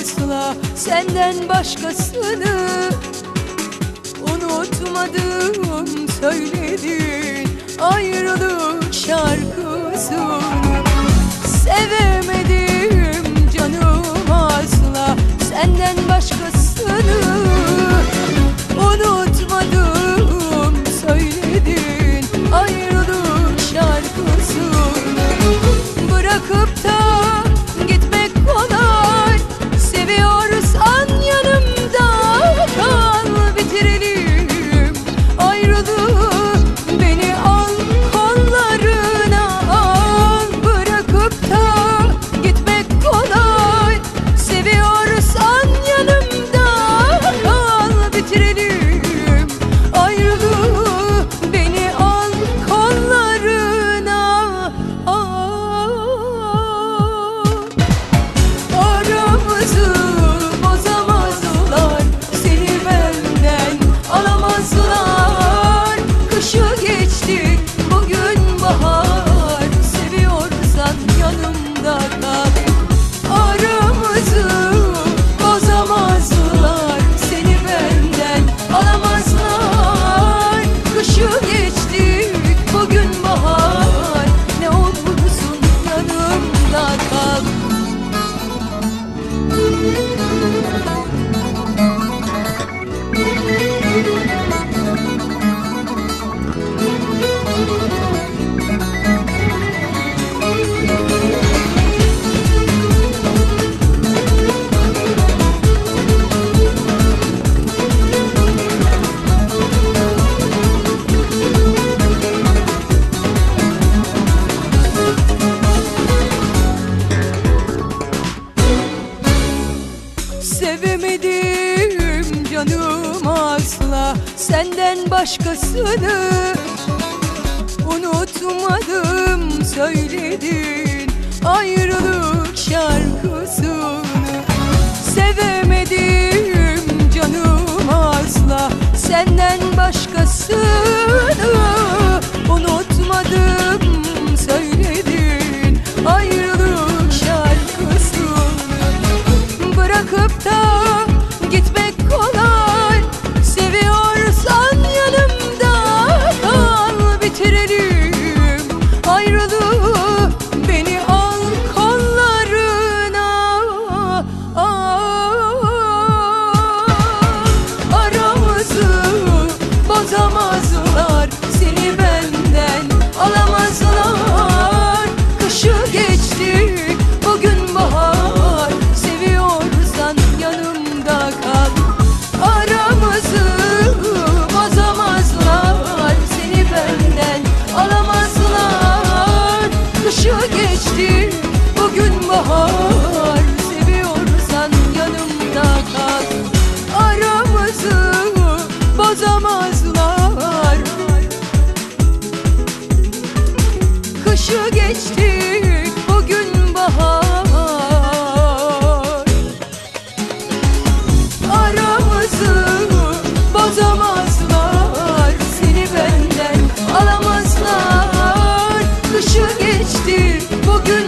asla senden başkasını Unutmadım söyledin. Ayrılık şarkısını Severim. Música Sevemedim canım asla Senden başkasını Unutmadım. Söyledin Ayrılık şarkısını Sevemedim kışı geçtik bugün bahar. Aramızı bozamazlar seni benden alamazlar. Kışı geçti bugün